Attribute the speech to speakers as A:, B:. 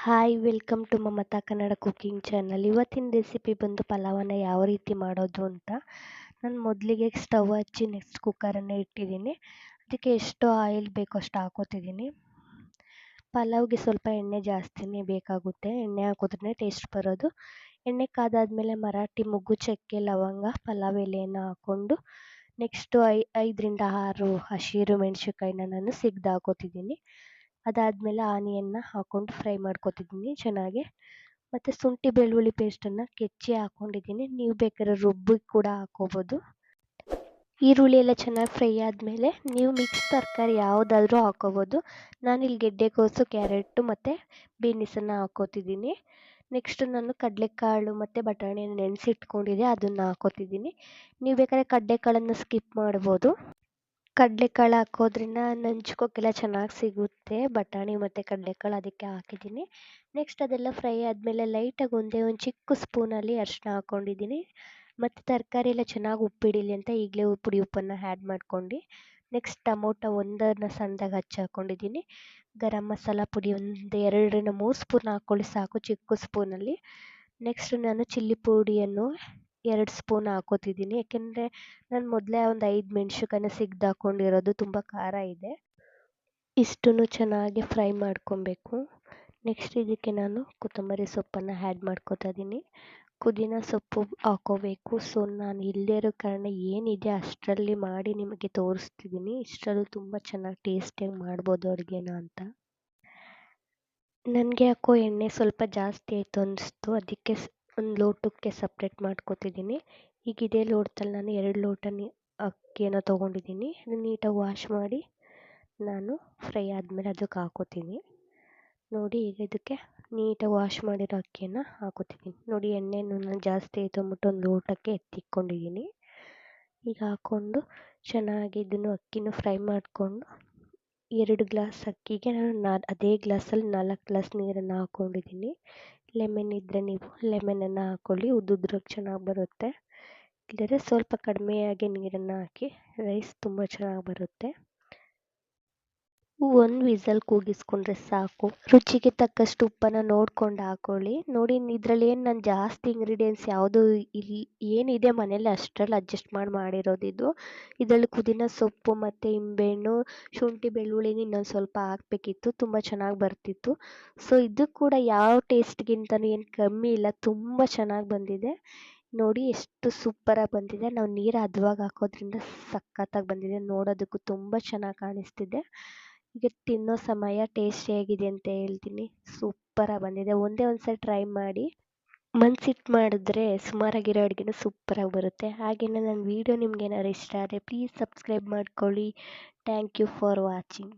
A: Hi welcome to Mamata Kannada cooking channel ಇವತ್ತಿನ recipe ಬಂದು ಪಲಾವನ್ನು ಯಾವ ರೀತಿ ಮಾಡೋದು ಅಂತ ನಾನು ಮೊದಲಿಗೆ ಸ್ಟವ್ ಹಚ್ಚಿ ನೆಕ್ಸ್ಟ್ ಕುಕ್ಕರನ್ನು ಇಟ್ಟಿದ್ದೀನಿ. ಅದಕ್ಕೆ ಎಷ್ಟು ಆಯಿಲ್ ಬೇಕೋ ಅಷ್ಟು ಹಾಕೋತಿದ್ದೀನಿ. ಪಲಾವ್ಗೆ ಸ್ವಲ್ಪ ಎಣ್ಣೆ ಜಾಸ್ತಿನೇ ಬೇಕಾಗುತ್ತೆ. ಎಣ್ಣೆ ಹಾಕೋದ್ರೆ ಟೇಸ್ಟ್ ಬರೋದು. ಎಣ್ಣೆ ಕಾದಾದಮೇಲೆ ಮರಾಠಿ, ಮೊಗ್ಗು, ಚಕ್ಕೆ, ಲವಂಗ, ಪಲಾವ್ ಎಲೆಯನ್ನು ಹಾಕ್ಕೊಂಡು ನೆಕ್ಸ್ಟು ಐ ಐದರಿಂದ ಆರು ಹಸಿರು ಮೆಣಸಿನ್ಕಾಯಿನ ನಾನು ಸಿಗ್ದು ಹಾಕೋತಿದ್ದೀನಿ. ಅದಾದಮೇಲೆ ಆನಿಯನ್ನ ಹಾಕ್ಕೊಂಡು ಫ್ರೈ ಮಾಡ್ಕೊತಿದ್ದೀನಿ ಚೆನ್ನಾಗಿ. ಮತ್ತು ಶುಂಠಿ ಬೆಳ್ಳುಳ್ಳಿ ಪೇಸ್ಟನ್ನು ಕೆಚ್ಚಿ ಹಾಕ್ಕೊಂಡಿದ್ದೀನಿ ನೀವು ಬೇಕಾದ್ರೆ ರುಬ್ಬಿ ಕೂಡ ಹಾಕ್ಕೋಬೋದು ಈರುಳ್ಳಿ ಎಲ್ಲ ಚೆನ್ನಾಗಿ ಫ್ರೈ ಆದಮೇಲೆ ನೀವು ಮಿಕ್ಸ್ ತರಕಾರಿ ಯಾವುದಾದ್ರೂ ಹಾಕ್ಕೋಬೋದು ನಾನಿಲ್ಲಿ ಗೆಡ್ಡೆಕೋಸು ಕ್ಯಾರೆಟು ಮತ್ತು ಬೀನಿಸನ್ನು ಹಾಕ್ಕೋತಿದ್ದೀನಿ ನೆಕ್ಸ್ಟ್ ನಾನು ಕಡಲೆಕಾಳು ಮತ್ತು ಬಟಾಣಿಯನ್ನು ನೆನೆಸಿಟ್ಕೊಂಡಿದ್ದೆ, ಅದನ್ನು ಹಾಕ್ಕೋತಿದ್ದೀನಿ ನೀವು ಬೇಕಾದ್ರೆ ಕಡಲೆಕಾಳನ್ನು ಸ್ಕಿಪ್ ಮಾಡ್ಬೋದು. ಕಡಲೆಕಾಳು ಹಾಕೋದ್ರಿಂದ ನಂಚ್ಕೋಕ್ಕೆಲ್ಲ ಚೆನ್ನಾಗಿ ಸಿಗುತ್ತೆ. ಬಟಾಣಿ ಮತ್ತು ಕಡಲೆಕಾಳು ಅದಕ್ಕೆ ಹಾಕಿದ್ದೀನಿ. ನೆಕ್ಸ್ಟ್ ಅದೆಲ್ಲ ಫ್ರೈ ಆದಮೇಲೆ ಲೈಟಾಗಿ ಒಂದೇ ಒಂದು ಚಿಕ್ಕ ಸ್ಪೂನಲ್ಲಿ ಅರಿಶಿನ ಹಾಕ್ಕೊಂಡಿದ್ದೀನಿ ಮತ್ತು ತರಕಾರಿ ಎಲ್ಲ ಚೆನ್ನಾಗಿ ಉಪ್ಪಿಡಿಲಿ ಅಂತ ಈಗಲೇ ಪುಡಿ ಉಪ್ಪನ್ನು ಆ್ಯಡ್ ಮಾಡ್ಕೊಂಡು. ನೆಕ್ಸ್ಟ್ ಟೊಮೊಟೊ ಒಂದನ್ನು ಸಣ್ಣದಾಗಿ ಹಚ್ಚಿ ಹಾಕ್ಕೊಂಡಿದ್ದೀನಿ ಗರಂ ಮಸಾಲ ಪುಡಿ ಒಂದು ಎರಡರಿಂದ ಮೂರು ಸ್ಪೂನ್ ಹಾಕ್ಕೊಳ್ಳಿ ಸಾಕು ಚಿಕ್ಕ ಸ್ಪೂನಲ್ಲಿ ನೆಕ್ಸ್ಟ್ ನಾನು ಚಿಲ್ಲಿ ಪುಡಿಯನ್ನು ಎರಡು ಸ್ಪೂನ್ ಹಾಕೋತಿದ್ದೀನಿ. ಯಾಕೆಂದರೆ ನಾನು ಮೊದಲೇ ಒಂದು ಐದು ಮೆಣ್ಸಿನ್ಕಾಯಿನ ಸಿಗ್ದು ಹಾಕ್ಕೊಂಡಿರೋದು ತುಂಬ ಖಾರ ಇದೆ. ಇಷ್ಟನ್ನು ಚೆನ್ನಾಗಿ ಫ್ರೈ ಮಾಡ್ಕೊಬೇಕು. ನೆಕ್ಸ್ಟ್ ಇದಕ್ಕೆ ನಾನು ಕೊತ್ತಂಬರಿ ಸೊಪ್ಪನ್ನು ಆ್ಯಡ್ ಮಾಡ್ಕೋತಾ ಇದ್ದೀನಿ ಪುದೀನ ಸೊಪ್ಪು ಹಾಕೋಬೇಕು. ಸೊ ನಾನು ಇಲ್ಲದೇ ಇರೋ ಕಾರಣ ಏನಿದೆ ಅಷ್ಟರಲ್ಲಿ ಮಾಡಿ ನಿಮಗೆ ತೋರಿಸ್ತಿದ್ದೀನಿ ಇಷ್ಟರಲ್ಲೂ ತುಂಬ ಚೆನ್ನಾಗಿ ಟೇಸ್ಟಿಯಾಗಿ ಮಾಡ್ಬೋದು ಅಡುಗೆನ ಅಂತ. ನನಗೆ ಯಾಕೋ ಎಣ್ಣೆ ಸ್ವಲ್ಪ ಜಾಸ್ತಿ ಆಯಿತು ಅನ್ನಿಸ್ತು ಅದಕ್ಕೆ ಒಂದು ಲೋಟಕ್ಕೆ ಸಪ್ರೇಟ್ ಮಾಡ್ಕೋತಿದ್ದೀನಿ ಈಗ ಇದೇ ಲೋಟದಲ್ಲಿ ನಾನು ಎರಡು ಲೋಟ ಅಕ್ಕಿಯನ್ನು ತೊಗೊಂಡಿದ್ದೀನಿ ನೀಟಾಗಿ ವಾಶ್ ಮಾಡಿ ನಾನು ಫ್ರೈ ಆದಮೇಲೆ ಅದಕ್ಕೆ ಹಾಕೋತೀನಿ ನೋಡಿ ಈಗ ಇದಕ್ಕೆ ನೀಟಾಗಿ ವಾಶ್ ಮಾಡಿರೋ ಅಕ್ಕಿಯನ್ನು ಹಾಕೋತಿದ್ದೀನಿ ನೋಡಿ ಎಣ್ಣೆನೂ ಜಾಸ್ತಿ ಆಯಿತು ಅಂದ್ಬಿಟ್ಟು ಒಂದು ಲೋಟಕ್ಕೆ ಎತ್ತಿಕ್ಕೊಂಡಿದ್ದೀನಿ ಈಗ ಹಾಕ್ಕೊಂಡು ಚೆನ್ನಾಗಿ ಇದನ್ನು ಅಕ್ಕಿನೂ ಫ್ರೈ ಮಾಡಿಕೊಂಡು ಎರಡು ಗ್ಲಾಸ್ ಅಕ್ಕಿಗೆ ನಾನು ನಾ ಅದೇ ಗ್ಲಾಸಲ್ಲಿ ನಾಲ್ಕು ಗ್ಲಾಸ್ ನೀರನ್ನು ಹಾಕ್ಕೊಂಡಿದ್ದೀನಿ ಲೆಮನ್ ಇದ್ದರೆ ನೀವು ಲೆಮನನ್ನು ಹಾಕ್ಕೊಳ್ಳಿ ಉದ್ದುದ್ರಾಗಿ ಚೆನ್ನಾಗಿ ಬರುತ್ತೆ. ಇಲ್ಲದ್ರೆ ಸ್ವಲ್ಪ ಕಡಿಮೆಯಾಗಿ ನೀರನ್ನು ಹಾಕಿ ರೈಸ್ ತುಂಬ ಚೆನ್ನಾಗಿ ಬರುತ್ತೆ. ಒಂದು ವಿಸಲ್ ಕೂಗಿಸ್ಕೊಂಡ್ರೆ ಸಾಕು. ರುಚಿಗೆ ತಕ್ಕಷ್ಟು ಉಪ್ಪನ್ನು ನೋಡ್ಕೊಂಡು ಹಾಕೊಳ್ಳಿ. ನೋಡಿ, ಇದರಲ್ಲಿ ಏನು ನಾನು ಜಾಸ್ತಿ ಇಂಗ್ರೀಡಿಯೆಂಟ್ಸ್ ಯಾವುದು ಇಲ್ಲಿ ಏನಿದೆ ಮನೇಲಿ ಅಷ್ಟರಲ್ಲಿ ಅಡ್ಜಸ್ಟ್ ಮಾಡಿ ಮಾಡಿರೋದಿದು ಇದರಲ್ಲಿ ಪುದೀನ ಸೊಪ್ಪು ಮತ್ತು ನಿಂಬೆಹಣ್ಣು ಶುಂಠಿ ಬೆಳ್ಳುಳ್ಳಿನ ಇನ್ನೊಂದು ಸ್ವಲ್ಪ ಹಾಕ್ಬೇಕಿತ್ತು. ತುಂಬ ಚೆನ್ನಾಗಿ ಬರ್ತಿತ್ತು. ಸೊ ಇದು ಕೂಡ ಯಾವ ಟೇಸ್ಟ್ಗಿಂತನೂ ಏನು ಕಮ್ಮಿ ಇಲ್ಲ, ತುಂಬ ಚೆನ್ನಾಗಿ ಬಂದಿದೆ. ನೋಡಿ, ಎಷ್ಟು ಸೂಪರಾಗಿ ಬಂದಿದೆ. ನಾವು ನೀರು ಹದ್ವಾಗಿ ಹಾಕೋದ್ರಿಂದ ಸಖತ್ತಾಗಿ ಬಂದಿದೆ. ನೋಡೋದಕ್ಕೂ ತುಂಬ ಚೆನ್ನಾಗಿ ಕಾಣಿಸ್ತಿದೆ. ಈಗ ತಿನ್ನೋ ಸಮಯ ಟೇಸ್ಟಿಯಾಗಿದೆ ಅಂತ ಹೇಳ್ತೀನಿ. ಸೂಪರಾಗಿ ಬಂದಿದೆ. ಒಂದೇ ಒಂದು ಸಲ ಟ್ರೈ ಮಾಡಿ ಮನ್ಸಿಟ್ಟು ಮಾಡಿದ್ರೆ ಸುಮಾರಾಗಿರೋ ಅಡುಗೆನೂ ಸೂಪರಾಗಿ ಬರುತ್ತೆ. ಹಾಗೆಯೇ ನನ್ನ ವೀಡಿಯೋ ನಿಮ್ಗೆ ಏನಾದ್ರು ಇಷ್ಟ ಆದರೆ ಪ್ಲೀಸ್ ಸಬ್ಸ್ಕ್ರೈಬ್ ಮಾಡ್ಕೊಳ್ಳಿ. Thank you for watching